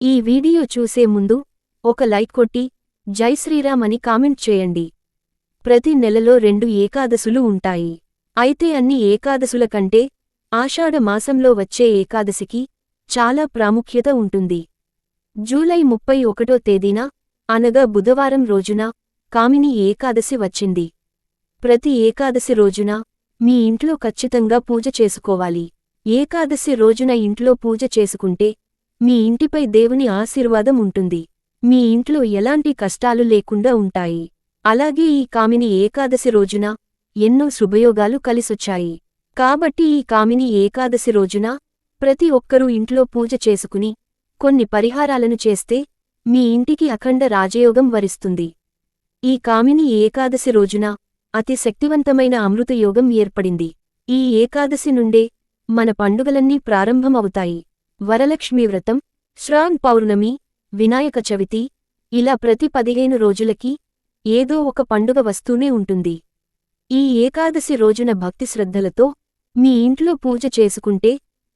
ఈ వీడియో చూసే ముందు ఒక లైక్ కొట్టి జై శ్రీరామ్ అని కామెంట్ చేయండి. ప్రతి నెలలో రెండు ఏకాదశులు ఉంటాయి. అయితే అన్ని ఏకాదశుల కంటే ఆషాఢ మాసంలో వచ్చే ఏకాదశికి చాలా ప్రాముఖ్యత ఉంటుంది. జూలై ముప్పై ఒకటో తేదీన అనగా బుధవారం రోజున కామిని ఏకాదశి వచ్చింది. ప్రతి ఏకాదశి రోజున మీ ఇంట్లో ఖచ్చితంగా పూజ చేసుకోవాలి. ఏకాదశి రోజున ఇంట్లో పూజ చేసుకుంటే మీ ఇంటిపై దేవుని ఆశీర్వాదం ఉంటుంది. మీ ఇంట్లో ఎలాంటి కష్టాలు లేకుండా ఉంటాయి. అలాగే ఈ కామిని ఏకాదశి రోజున ఎన్నో శుభయోగాలు కలిసొచ్చాయి. కాబట్టి ఈ కామిని ఏకాదశి రోజున ప్రతి ఒక్కరూ ఇంట్లో పూజ చేసుకుని కొన్ని పరిహారాలను చేస్తే మీ ఇంటికి అఖండ రాజయోగం వరిస్తుంది. ఈ కామిని ఏకాదశి రోజున అతి శక్తివంతమైన అమృతయోగం ఏర్పడింది. ఈ ఏకాదశి నుండే మన పండుగలన్నీ ప్రారంభమవుతాయి. వరలక్ష్మీ వ్రతం శ్రావణ్ పౌర్ణమి వినాయక చవితి ఇలా ప్రతి పదిహేను రోజులకి ఏదో ఒక పండుగ వస్తూనే ఉంటుంది. ఈ ఏకాదశి రోజున భక్తి శ్రద్ధలతో మీ ఇంట్లో పూజ చేసుకుంటే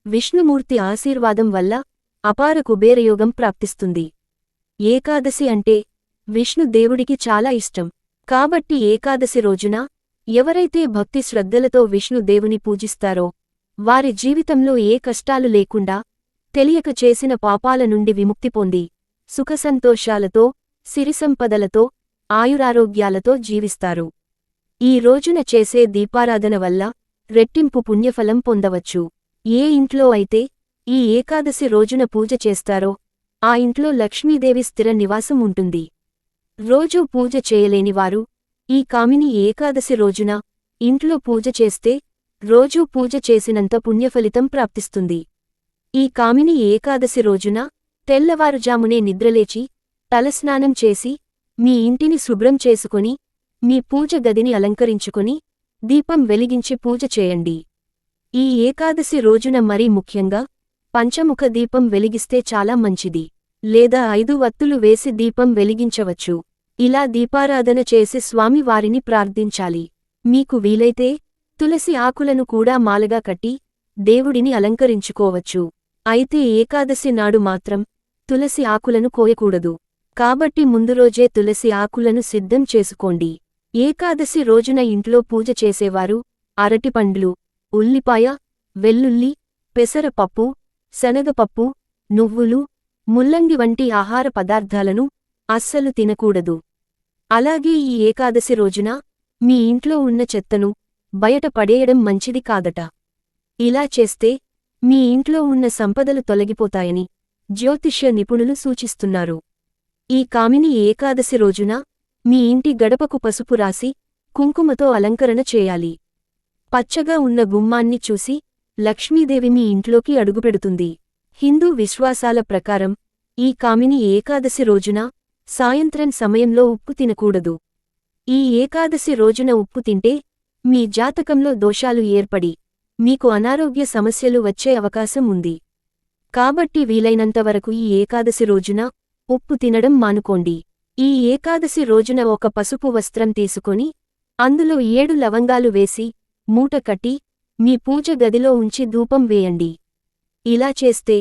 విష్ణుమూర్తి ఆశీర్వాదం వల్ల అపార కుబేరయోగం ప్రాప్తిస్తుంది. ఏకాదశి అంటే విష్ణు దేవుడికి చాలా ఇష్టం. కాబట్టి ఏకాదశి రోజున ఎవరైతే భక్తి శ్రద్ధలతో విష్ణు దేవుని పూజిస్తారో వారి జీవితంలో ఏ కష్టాలు లేకుండా తెలియక చేసిన పాపాల నుండి విముక్తి పొంది సుఖసంతోషాలతో సిరిసంపదలతో ఆయురారోగ్యాలతో జీవిస్తారు. ఈ రోజున చేసే దీపారాధన వల్ల రెట్టింపు పుణ్యఫలం పొందవచ్చు. ఏ ఇంట్లో అయితే ఈ ఏకాదశి రోజున పూజ చేస్తారో ఆ ఇంట్లో లక్ష్మీదేవి స్థిర నివాసం ఉంటుంది. రోజూ పూజ చేయలేనివారు ఈ కామిని ఏకాదశి రోజున ఇంట్లో పూజ చేస్తే రోజూ పూజ చేసినంత పుణ్యఫలితం ప్రాప్తిస్తుంది. ఈ కామిని ఏకాదశి రోజున తెల్లవారుజామునే నిద్రలేచి తలస్నానం చేసి మీ ఇంటిని శుభ్రం చేసుకుని మీ పూజ గదిని అలంకరించుకుని దీపం వెలిగించి పూజ చేయండి. ఈ ఏకాదశి రోజున మరీ ముఖ్యంగా పంచముఖ దీపం వెలిగిస్తే చాలా మంచిది. లేదా ఐదు వత్తులు వేసి దీపం వెలిగించవచ్చు. ఇలా దీపారాధన చేసి స్వామివారిని ప్రార్థించాలి. మీకు వీలైతే తులసి ఆకులను కూడా మాలగా కట్టి దేవుడిని అలంకరించుకోవచ్చు. అయితే ఏకాదశి నాడు మాత్రం తులసి ఆకులను కోయకూడదు. కాబట్టి ముందు రోజే తులసి ఆకులను సిద్ధం చేసుకోండి. ఏకాదశి రోజున ఇంట్లో పూజ చేసేవారు అరటిపండ్లు ఉల్లిపాయ వెల్లుల్లి పెసరపప్పు శనగపప్పు నువ్వులు ముల్లంగి వంటి ఆహార పదార్థాలను అస్సలు తినకూడదు. అలాగే ఈ ఏకాదశి రోజున మీ ఇంట్లో ఉన్న చెత్తను బయట పడేయడం మంచిది కాదట. ఇలా చేస్తే మీ ఇంట్లో ఉన్న సంపదలు తొలగిపోతాయని జ్యోతిష్య నిపుణులు సూచిస్తున్నారు. ఈ కామిని ఏకాదశి రోజున మీ ఇంటి గడపకు పసుపు రాసి కుంకుమతో అలంకరణ చేయాలి. పచ్చగా ఉన్న గుమ్మాన్ని చూసి లక్ష్మీదేవి మీ ఇంట్లోకి అడుగుపెడుతుంది. హిందూ విశ్వాసాల ప్రకారం ఈ కామిని ఏకాదశి రోజున సాయంత్రం సమయంలో ఉప్పు తినకూడదు. ఈ ఏకాదశి రోజున ఉప్పు తింటే మీ జాతకంలో దోషాలు ఏర్పడి మీకు అనారోగ్య సమస్యలు వచ్చే అవకాశం ఉంది. కాబట్టి వీలైనంతవరకు ఈ ఏకాదశి రోజున ఉప్పు తినడం మానుకోండి. ఈ ఏకాదశి రోజున ఒక పసుపు వస్త్రం తీసుకొని అందులో ఏడు లవంగాలు వేసి మూట కట్టి మీ పూజ గదిలో ఉంచి ధూపం వేయండి. ఇలా చేస్తే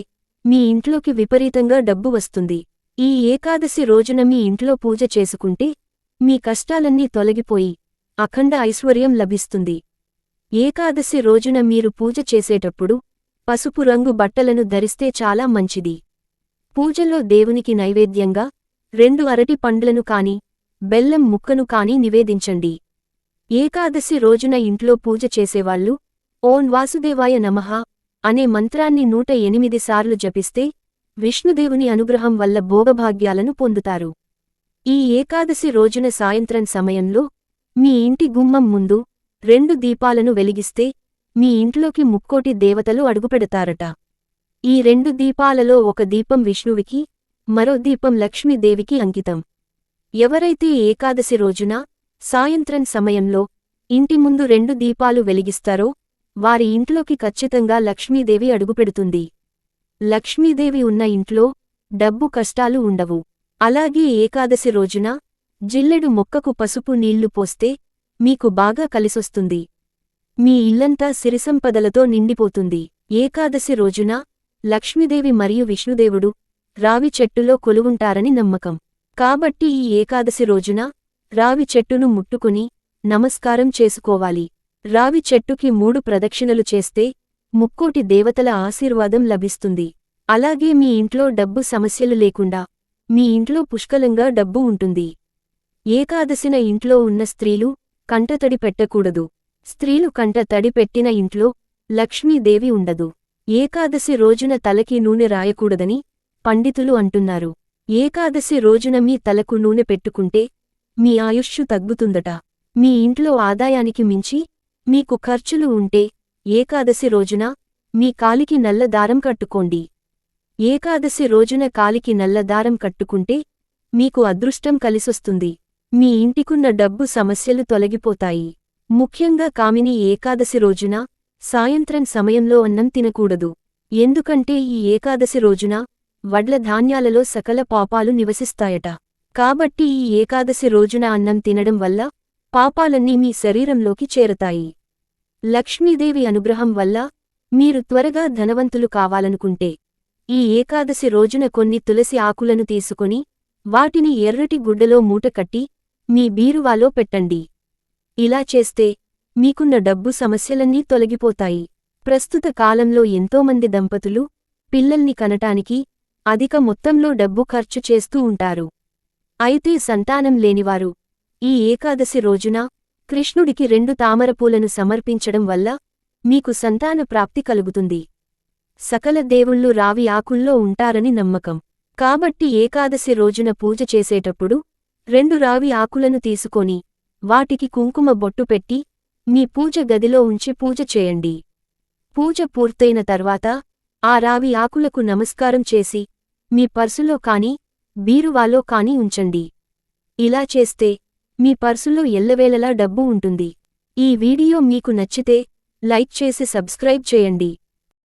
మీ ఇంట్లోకి విపరీతంగా డబ్బు వస్తుంది. ఈ ఏకాదశి రోజున మీ ఇంట్లో పూజ చేసుకుంటే మీ కష్టాలన్నీ తొలగిపోయి అఖండ ఐశ్వర్యం లభిస్తుంది. ఏకాదశి రోజున మీరు పూజ చేసేటప్పుడు పసుపు రంగు బట్టలను ధరిస్తే చాలా మంచిది. పూజలో దేవునికి నైవేద్యంగా రెండు అరటి పండ్లను కాని బెల్లం ముక్కను కాని నివేదించండి. ఏకాదశి రోజున ఇంట్లో పూజ చేసేవాళ్ళు ఓం వాసుదేవాయ నమః అనే మంత్రాన్ని నూట ఎనిమిది సార్లు జపిస్తే విష్ణుదేవుని అనుగ్రహం వల్ల భోగభాగ్యాలను పొందుతారు. ఈ ఏకాదశి రోజున సాయంత్రం సమయంలో మీ ఇంటి గుమ్మం ముందు రెండు దీపాలను వెలిగిస్తే మీ ఇంట్లోకి ముక్కోటి దేవతలు అడుగుపెడతారట. ఈ రెండు దీపాలలో ఒక దీపం విష్ణువికి మరో దీపం లక్ష్మీదేవికి అంకితం. ఎవరైతే ఏకాదశి రోజున సాయంత్రం సమయంలో ఇంటి ముందు రెండు దీపాలు వెలిగిస్తారో వారి ఇంట్లోకి ఖచ్చితంగా లక్ష్మీదేవి అడుగుపెడుతుంది. లక్ష్మీదేవి ఉన్న ఇంట్లో డబ్బు కష్టాలు ఉండవు. అలాగే ఏకాదశి రోజున జిల్లెడు మొక్కకు పసుపు నీళ్ళు పోస్తే మీకు బాగా కలిసొస్తుంది. మీ ఇల్లంతా సిరిసంపదలతో నిండిపోతుంది. ఏకాదశి రోజున లక్ష్మీదేవి మరియు విష్ణుదేవుడు రావి చెట్టులో కొలువుంటారని నమ్మకం. కాబట్టి ఈ ఏకాదశి రోజున రావి చెట్టును ముట్టుకుని నమస్కారం చేసుకోవాలి. రావి చెట్టుకి మూడు ప్రదక్షిణలు చేస్తే ముక్కోటి దేవతల ఆశీర్వాదం లభిస్తుంది. అలాగే మీ ఇంట్లో డబ్బు సమస్యలు లేకుండా మీ ఇంట్లో పుష్కలంగా డబ్బు ఉంటుంది. ఏకాదశిన ఇంట్లో ఉన్న స్త్రీలు కంటతడి పెట్టకూడదు. స్త్రీలు కంట తడి పెట్టిన ఇంట్లో లక్ష్మీదేవి ఉండదు. ఏకాదశి రోజున తలకి నూనె రాయకూడదని పండితులు అంటున్నారు. ఏకాదశి రోజున మీ తలకు నూనె పెట్టుకుంటే మీ ఆయుష్షు తగ్గుతుందట. మీ ఇంట్లో ఆదాయానికి మించి మీకు ఖర్చులు ఉంటే ఏకాదశి రోజున మీ కాలికి నల్ల దారం కట్టుకోండి. ఏకాదశి రోజున కాలికి నల్ల దారం కట్టుకుంటే మీకు అదృష్టం కలిసొస్తుంది. మీ ఇంటికున్న డబ్బు సమస్యలు తొలగిపోతాయి. ముఖ్యంగా కామిని ఏకాదశి రోజున సాయంత్రం సమయంలో అన్నం తినకూడదు. ఎందుకంటే ఈ ఏకాదశి రోజున వడ్ల ధాన్యాలలో సకల పాపాలు నివసిస్తాయట. కాబట్టి ఈ ఏకాదశి రోజున అన్నం తినడం వల్ల పాపాలన్నీ మీ శరీరంలోకి చేరతాయి. లక్ష్మీదేవి అనుగ్రహం వల్ల మీరు త్వరగా ధనవంతులు కావాలనుకుంటే ఈ ఏకాదశి రోజున కొన్ని తులసి ఆకులను తీసుకొని వాటిని ఎర్రటి గుడ్డలో మూటకట్టి మీ బీరువాలో పెట్టండి. ఇలా చేస్తే మీకున్న డబ్బు సమస్యలన్నీ తొలగిపోతాయి. ప్రస్తుత కాలంలో ఎంతోమంది దంపతులు పిల్లల్ని కనటానికి అధిక మొత్తంలో డబ్బు ఖర్చు చేస్తూ ఉంటారు. అయితే సంతానం లేనివారు ఈ ఏకాదశి రోజున కృష్ణుడికి రెండు తామరపూలను సమర్పించడం వల్ల మీకు సంతాన ప్రాప్తి కలుగుతుంది. సకల దేవుళ్ళు రావి ఆకుల్లో ఉంటారని నమ్మకం. కాబట్టి ఏకాదశి రోజున పూజ చేసేటప్పుడు రెండు రావి ఆకులను తీసుకొని వాటికి కుంకుమ బొట్టు పెట్టి మీ పూజ గదిలో ఉంచి పూజ చేయండి. పూజ పూర్తయిన తర్వాత ఆ రావి ఆకులకు నమస్కారం చేసి మీ పర్సులో కాని బీరువాలో కాని ఉంచండి. ఇలా చేస్తే మీ పర్సులో ఎల్లవేళలా డబ్బు ఉంటుంది. ఈ వీడియో మీకు నచ్చితే లైక్ చేసి సబ్స్క్రైబ్ చేయండి.